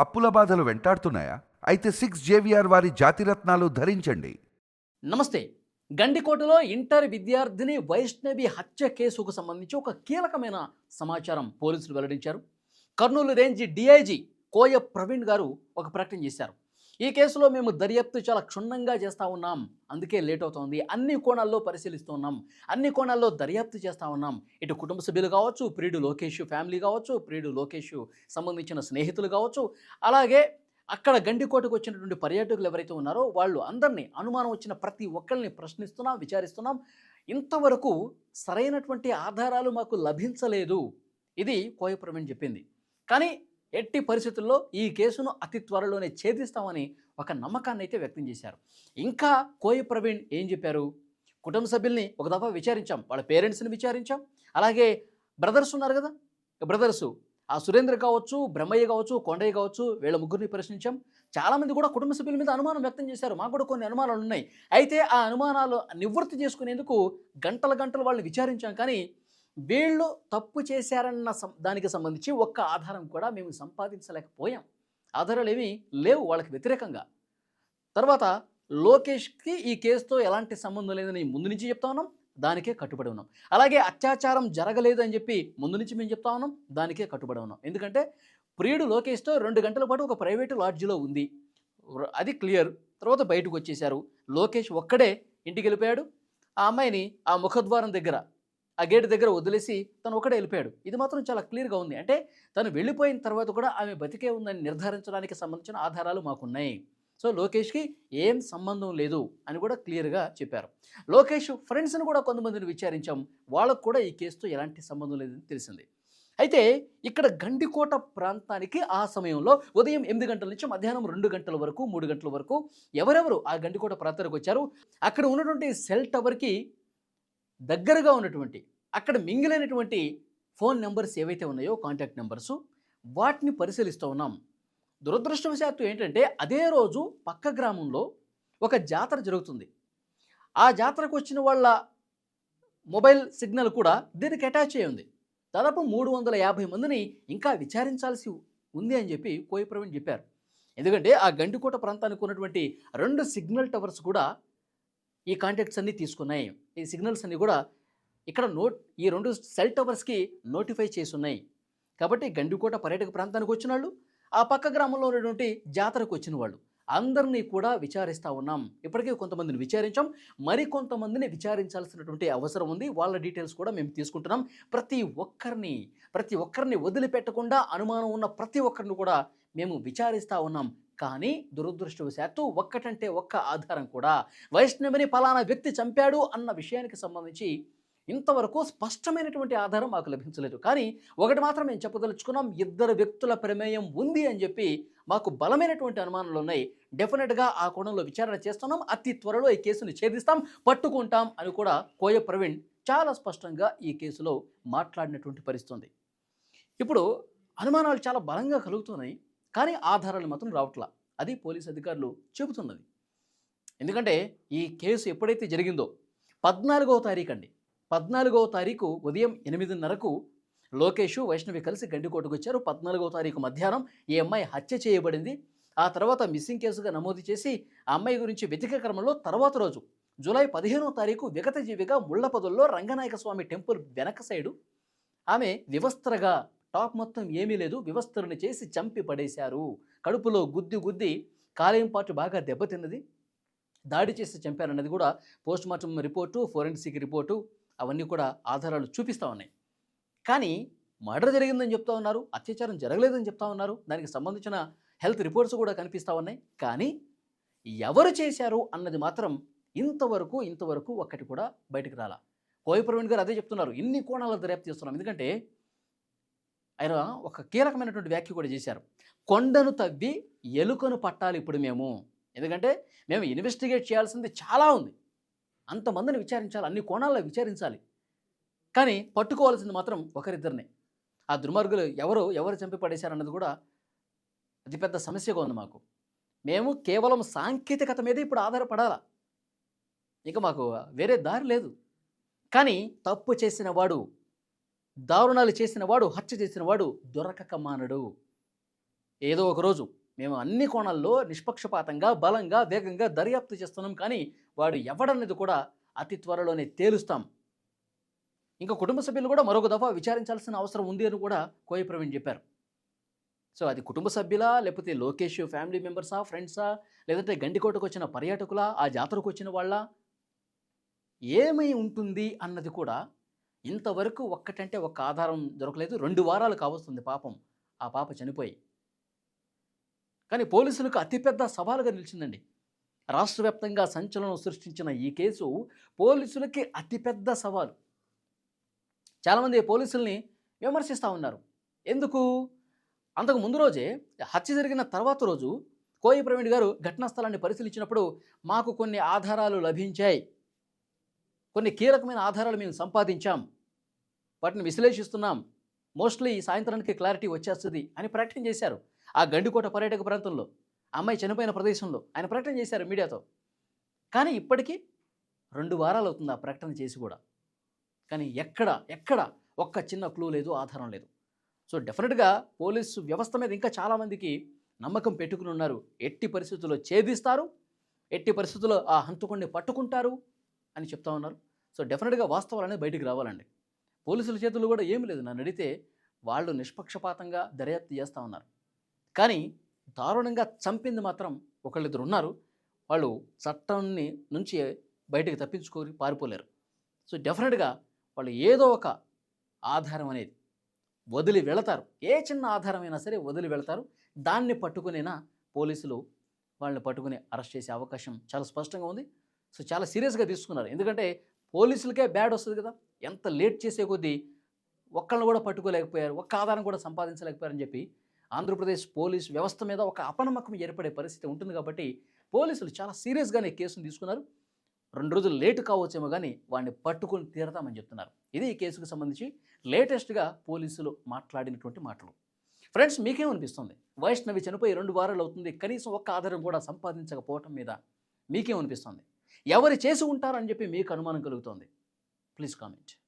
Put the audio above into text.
అప్పుల బాధలు వెంటాడుతున్నాయా? అయితే సిక్స్ జేవిఆర్ వారి జాతిరత్నాలు ధరించండి. నమస్తే. గండికోటలో ఇంటర్ విద్యార్థిని వైష్ణవి హత్య కేసుకు సంబంధించి ఒక కీలకమైన సమాచారం పోలీసులు వెల్లడించారు. కర్నూలు రేంజ్ డిఐజీ కోయ ప్రవీణ్ గారు ఒక ప్రకటన చేశారు. ఈ కేసులో మేము దర్యాప్తు చాలా క్షుణ్ణంగా చేస్తూ ఉన్నాం. అందుకే లేట్ అవుతోంది. అన్ని కోణాల్లో పరిశీలిస్తూ ఉన్నాం. అన్ని కోణాల్లో దర్యాప్తు చేస్తూ ఉన్నాం. ఇటు కుటుంబ సభ్యులు కావచ్చు ప్రియుడు లోకేష్ ఫ్యామిలీ కావచ్చు ప్రియుడు లోకేష్ సంబంధించిన స్నేహితులు కావచ్చు. అలాగే అక్కడ గండికోటకు వచ్చినటువంటి పర్యాటకులు ఎవరైతే ఉన్నారో వాళ్ళు అందరినీ అనుమానం వచ్చిన ప్రతి ఒక్కరిని ప్రశ్నిస్తున్నాం విచారిస్తున్నాం. ఇంతవరకు సరైనటువంటి ఆధారాలు మాకు లభించలేదు. ఇది కోయ ప్రవీణ్ చెప్పింది. కానీ ఎట్టి పరిస్థితుల్లో ఈ కేసును అతి త్వరలోనే ఛేదిస్తామని ఒక నమ్మకాన్ని అయితే వ్యక్తం చేశారు. ఇంకా కోయ ప్రవీణ్ ఏం చెప్పారు? కుటుంబ సభ్యుల్ని ఒక దఫా విచారించాం వాళ్ళ పేరెంట్స్ని విచారించాం అలాగే బ్రదర్స్ ఉన్నారు కదా? బ్రదర్సు ఆ సురేంద్ర కావచ్చు బ్రహ్మయ్య కావచ్చు కొండయ్య కావచ్చు వీళ్ళ ముగ్గురిని ప్రశ్నించాం. చాలామంది కూడా కుటుంబ సభ్యుల మీద అనుమానం వ్యక్తం చేశారు. మాకు కూడా కొన్ని అనుమానాలు ఉన్నాయి. అయితే ఆ అనుమానాలు నివృత్తి చేసుకునేందుకు గంటల గంటలు వాళ్ళని విచారించాం కానీ వీళ్ళు తప్పు చేశారన్న సం- దానికి సంబంధించి ఒక్క ఆధారం కూడా మేము సంపాదించలేకపోయాం. ఆధారాలు ఏమీ లేవు వాళ్ళకి వ్యతిరేకంగా. తర్వాత లోకేష్కి ఈ కేసుతో ఎలాంటి సంబంధం లేదని ముందు నుంచి చెప్తా ఉన్నాం దానికే కట్టుబడి ఉన్నాం. అలాగే అత్యాచారం జరగలేదు అని చెప్పి ముందు నుంచి మేము చెప్తా ఉన్నాం దానికే కట్టుబడి ఉన్నాం. ఎందుకంటే ప్రియుడు లోకేష్తో రెండు గంటల పాటు ఒక ప్రైవేటు లాడ్జిలో ఉంది. అది క్లియర్. తర్వాత బయటకు వచ్చేశారు. లోకేష్ ఒక్కడే ఇంటికి వెళ్ళిపోయాడు ఆ అమ్మాయిని ఆ ముఖద్వారం దగ్గర ఆ గేట్ దగ్గర వదిలేసి తను ఒకడే వెళ్ళిపోయాడు. ఇది మాత్రం చాలా క్లియర్గా ఉంది. అంటే తను వెళ్ళిపోయిన తర్వాత కూడా ఆమె బతికే ఉందని నిర్ధారించడానికి సంబంధించిన ఆధారాలు మాకున్నాయి. సో లోకేష్కి ఏం సంబంధం లేదు అని కూడా క్లియర్గా చెప్పారు. లోకేష్ ఫ్రెండ్స్ని కూడా కొంతమందిని విచారించాం. వాళ్ళకు కూడా ఈ కేసుతో ఎలాంటి సంబంధం లేదని తెలిసింది. అయితే ఇక్కడ గండికోట ప్రాంతానికి ఆ సమయంలో ఉదయం ఎనిమిది గంటల నుంచి మధ్యాహ్నం రెండు గంటల వరకు మూడు గంటల వరకు ఎవరెవరు ఆ గండికోట ప్రాంతానికి వచ్చారు? అక్కడ ఉన్నటువంటి సెల్ టవర్కి దగ్గరగా ఉన్నటువంటి అక్కడ మింగిలైనటువంటి ఫోన్ నెంబర్స్ ఏవైతే ఉన్నాయో కాంటాక్ట్ నెంబర్స్ వాటిని పరిశీలిస్తూ ఉన్నాం. దురదృష్టవశాత్తు ఏంటంటే అదే రోజు పక్క గ్రామంలో ఒక జాతర జరుగుతుంది. ఆ జాతరకు వచ్చిన వాళ్ళ మొబైల్ సిగ్నల్ కూడా దీనికి అటాచ్ అయి ఉంది. దాదాపు మూడు వందల యాభై మందిని ఇంకా విచారించాల్సి ఉంది అని చెప్పి కోయి ప్రవీణ్ చెప్పారు. ఎందుకంటే ఆ గండికోట ప్రాంతానికి ఉన్నటువంటి రెండు సిగ్నల్ టవర్స్ కూడా ఈ కాంటాక్ట్స్ అన్నీ తీసుకున్నాయి. ఈ సిగ్నల్స్ అన్నీ కూడా ఇక్కడ నోట్ ఈ రెండు సెల్ టవర్స్కి నోటిఫై చేసి ఉన్నాయి కాబట్టి గండికోట పర్యాటక ప్రాంతానికి వచ్చిన వాళ్ళు ఆ పక్క గ్రామంలో ఉన్నటువంటి జాతరకు వచ్చిన వాళ్ళు అందరినీ కూడా విచారిస్తూ ఉన్నాం. ఇప్పటికే కొంతమందిని విచారించాం. మరి కొంతమందిని విచారించాల్సినటువంటి అవసరం ఉంది. వాళ్ళ డీటెయిల్స్ కూడా మేము తీసుకుంటున్నాం. ప్రతి ఒక్కరిని ప్రతి ఒక్కరిని వదిలిపెట్టకుండా అనుమానం ఉన్న ప్రతి ఒక్కరిని కూడా మేము విచారిస్తూ ఉన్నాం. కానీ దురదృష్టవశాత్తు ఒక్కటంటే ఒక్క ఆధారం కూడా వైష్ణవిని ఫలానా వ్యక్తి చంపాడు అన్న విషయానికి సంబంధించి ఇంతవరకు స్పష్టమైనటువంటి ఆధారం మాకు లభించలేదు. కానీ ఒకటి మాత్రం మేము చెప్పదలుచుకున్నాం ఇద్దరు వ్యక్తుల ప్రమేయం ఉంది అని చెప్పి మాకు బలమైనటువంటి అనుమానాలు ఉన్నాయి. డెఫినెట్గా ఆ కోణంలో విచారణ చేస్తున్నాం అతి త్వరలో ఈ కేసుని ఛేదిస్తాం పట్టుకుంటాం అని కూడా కోయ ప్రవీణ్ చాలా స్పష్టంగా ఈ కేసులో మాట్లాడినటువంటి పరిస్థితుంది ఇప్పుడు అనుమానాలు చాలా బలంగా కలుగుతున్నాయి. కానీ ఆధారాలు మాత్రం రావట్లా. అది పోలీస్ అధికారులు చెబుతున్నది. ఎందుకంటే ఈ కేసు ఎప్పుడైతే జరిగిందో పద్నాలుగవ తారీఖు అండి పద్నాలుగవ తారీఖు ఉదయం ఎనిమిదిన్నరకు లోకేష్ వైష్ణవి కలిసి గండికోటకు వచ్చారు. పద్నాలుగవ తారీఖు మధ్యాహ్నం ఈ అమ్మాయి హత్య చేయబడింది. ఆ తర్వాత మిస్సింగ్ కేసుగా నమోదు చేసి ఆ అమ్మాయి గురించి వెతికే క్రమంలో తర్వాత రోజు జూలై పదిహేనవ తారీఖు విగత జీవిగా ముళ్ళపదుల్లో రంగనాయక స్వామి టెంపుల్ వెనక సైడు ఆమె వివస్త్రగా టాప్ మొత్తం ఏమీ లేదు. వివస్త్రని చేసి చంపి పడేశారు. కడుపులో గుద్ది గుద్ది కాలేయం పాటు బాగా దెబ్బతిన్నది దాడి చేసి చంపారన్నది కూడా post mortem report forensic report అవన్నీ కూడా ఆధారాలు చూపిస్తూ ఉన్నాయి. కానీ మర్డర్ జరిగిందని చెప్తా ఉన్నారు. అత్యాచారం జరగలేదని చెప్తా ఉన్నారు. దానికి సంబంధించిన హెల్త్ రిపోర్ట్స్ కూడా కనిపిస్తూ ఉన్నాయి. కానీ ఎవరు చేశారు అన్నది మాత్రం ఇంతవరకు ఇంతవరకు ఒక్కటి కూడా బయటకు రాలా. కోయి ప్రవీణ్ గారు అదే చెప్తున్నారు. ఇన్ని కోణాల దర్యాప్తు చేస్తున్నాం. ఎందుకంటే ఆయన ఒక కీలకమైనటువంటి వ్యాఖ్య కూడా చేశారు. కొండను తవ్వి ఎలుకను పట్టాలి ఇప్పుడు మేము. ఎందుకంటే మేము ఇన్వెస్టిగేట్ చేయాల్సింది చాలా ఉంది. అంతమందిని విచారించాలి అన్ని కోణాల్లో విచారించాలి. కానీ పట్టుకోవాల్సింది మాత్రం ఒకరిద్దరినే. ఆ దుర్మార్గులు ఎవరు ఎవరు చంపి పడేశారన్నది కూడా అతిపెద్ద సమస్యగా ఉంది మాకు. మేము కేవలం సాంకేతికత మీద ఇప్పుడు ఆధారపడాలా? ఇక మాకు వేరే దారి లేదు. కానీ తప్పు చేసిన వాడు దారుణాలు చేసిన వాడు హత్య చేసిన వాడు దొరకక మానడు. ఏదో ఒకరోజు మేము అన్ని కోణాల్లో నిష్పక్షపాతంగా బలంగా వేగంగా దర్యాప్తు చేస్తున్నాం కానీ వాడు ఎవడన్నది కూడా అతి త్వరలోనే తేలుస్తాం. ఇంకా కుటుంబ సభ్యులు కూడా మరొక దఫా విచారించాల్సిన అవసరం ఉంది అని కూడా కోయ ప్రవీణ్ చెప్పారు. సో అది కుటుంబ సభ్యులా లేకపోతే లోకేష్ ఫ్యామిలీ మెంబర్సా ఫ్రెండ్సా లేదంటే గండికోటకు వచ్చిన పర్యాటకులా ఆ జాతరకు వచ్చిన వాళ్ళ? ఏమై ఉంటుంది అన్నది కూడా ఇంతవరకు ఒక్కటంటే ఒక్క ఆధారం దొరకలేదు. రెండు వారాలు కావస్తుంది పాపం. ఆ పాప చనిపోయి. కానీ పోలీసులకు అతిపెద్ద సవాలుగా నిలిచిందండి. రాష్ట్ర వ్యాప్తంగా సంచలనం సృష్టించిన ఈ కేసు పోలీసులకి అతిపెద్ద సవాలు. చాలామంది పోలీసుల్ని విమర్శిస్తూ ఉన్నారు. ఎందుకు? అంతకు ముందు రోజే హత్య జరిగిన తర్వాత రోజు కోయి ప్రవీణ్ గారు ఘటనా స్థలాన్ని పరిశీలించినప్పుడు మాకు కొన్ని ఆధారాలు లభించాయి. కొన్ని కీలకమైన ఆధారాలు మేము సంపాదించాం. వాటిని విశ్లేషిస్తున్నాం. మోస్ట్లీ ఈ సాయంత్రానికి క్లారిటీ వచ్చేస్తుంది అని ప్రకటన చేశారు. ఆ గండికోట పర్యాటక ప్రాంతంలో ఆ అమ్మాయి చనిపోయిన ప్రదేశంలో ఆయన ప్రకటన చేశారు మీడియాతో. కానీ ఇప్పటికీ రెండు వారాలు అవుతుంది ఆ ప్రకటన చేసి కూడా. కానీ ఎక్కడ ఎక్కడ ఒక్క చిన్న క్లూ లేదు ఆధారం లేదు. సో డెఫినెట్గా పోలీసు వ్యవస్థ మీద ఇంకా చాలామందికి నమ్మకం పెట్టుకుని ఉన్నారు. ఎట్టి పరిస్థితుల్లో ఛేదిస్తారు ఎట్టి పరిస్థితుల్లో ఆ హంతకుడిని పట్టుకుంటారు అని చెప్తా ఉన్నారు. సో డెఫినెట్గా వాస్తవాలు అనేది బయటికి రావాలండి. పోలీసుల చేతుల్లో కూడా ఏమి లేదు. నన్ను అడిగితే వాళ్ళు నిష్పక్షపాతంగా దర్యాప్తు చేస్తూ ఉన్నారు. కానీ దారుణంగా చంపింది మాత్రం ఒకళ్ళిద్దరు ఉన్నారు. వాళ్ళు చట్టాన్ని నుంచి బయటికి తప్పించుకొని పారిపోలేరు. సో డెఫినెట్గా వాళ్ళు ఏదో ఒక ఆధారం అనేది వదిలి వెళతారు. ఏ చిన్న ఆధారమైనా సరే వదిలి వెళతారు. దాన్ని పట్టుకునేనా పోలీసులు వాళ్ళని పట్టుకుని అరెస్ట్ చేసే అవకాశం చాలా స్పష్టంగా ఉంది. సో చాలా సీరియస్గా తీసుకున్నారు. ఎందుకంటే పోలీసులకే బ్యాడ్ వస్తుంది కదా. ఎంత లేట్ చేసే కొద్దీ ఒక్కళ్ళని కూడా పట్టుకోలేకపోయారు ఒక్క ఆధారం కూడా సంపాదించలేకపోయారని చెప్పి ఆంధ్రప్రదేశ్ పోలీస్ వ్యవస్థ మీద ఒక అపనమ్మకం ఏర్పడే పరిస్థితి ఉంటుంది కాబట్టి పోలీసులు చాలా సీరియస్గానే కేసును తీసుకున్నారు. రెండు రోజులు లేటు కావచ్చేమో కానీ వాడిని పట్టుకొని తీరతామని చెప్తున్నారు. ఇది ఈ కేసుకు సంబంధించి లేటెస్ట్గా పోలీసులు మాట్లాడినటువంటి మాటలు. ఫ్రెండ్స్ మీకేమనిపిస్తుంది? వైష్ణవి చనిపోయి రెండు వారాలు అవుతుంది కనీసం ఒక్క ఆధారం కూడా సంపాదించకపోవటం మీద మీకేమనిపిస్తుంది? ఎవరు చేసి ఉంటారని చెప్పి మీకు అనుమానం కలుగుతోంది. Please comment